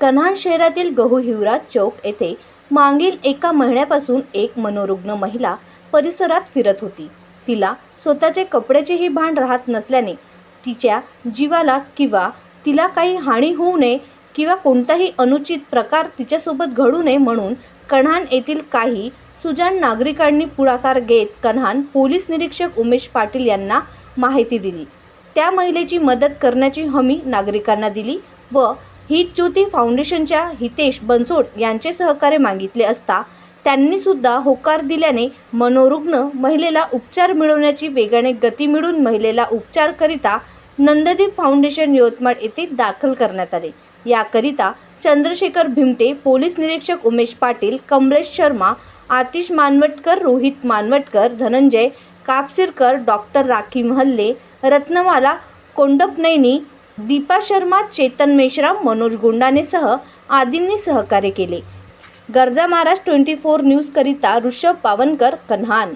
कन्हान शहरातील गहू हिवराज चौक येथे मागील एका महिन्यापासून एक मनोरुग्ण महिला परिसरात फिरत होती. तिला स्वतःचे कपड्याचेही भान राहत नसल्याने तिच्या जीवाला किंवा तिला काही हानी होऊ नये किंवा कोणताही अनुचित प्रकार तिच्यासोबत घडू नये म्हणून कन्हान येथील काही सुजाण नागरिकांनी पुढाकार घेत कन्हान पोलीस निरीक्षक उमेश पाटील यांना माहिती दिली. त्या महिलेची मदत करण्याची हमी नागरिकांना दिली व हितच्युती फाउंडेशनच्या हितेश बनसोड यांचे सहकार्य मागितले असता त्यांनी सुद्धा होकार दिल्याने मनोरुग्ण महिलेला उपचार मिळवण्याची वेगाने गती मिळून महिलेला उपचारकरिता नंददीप फाउंडेशन यवतमाळ येथे दाखल करण्यात आले. याकरिता चंद्रशेखर भिमटे पोलीस निरीक्षक उमेश पाटील कमलेश शर्मा आतिश मानवटकर रोहित मानवटकर धनंजय कापसिरकर डॉक्टर राखी महल्ले रत्नमाला कोंडपनैनी दीपा शर्मा चेतन मेश्राम मनोज गोंडानेसह आदींनी सहकार्य केले. गरजा महाराज ट्वेंटी फोर न्यूजकरिता ऋषभ पावनकर कन्हान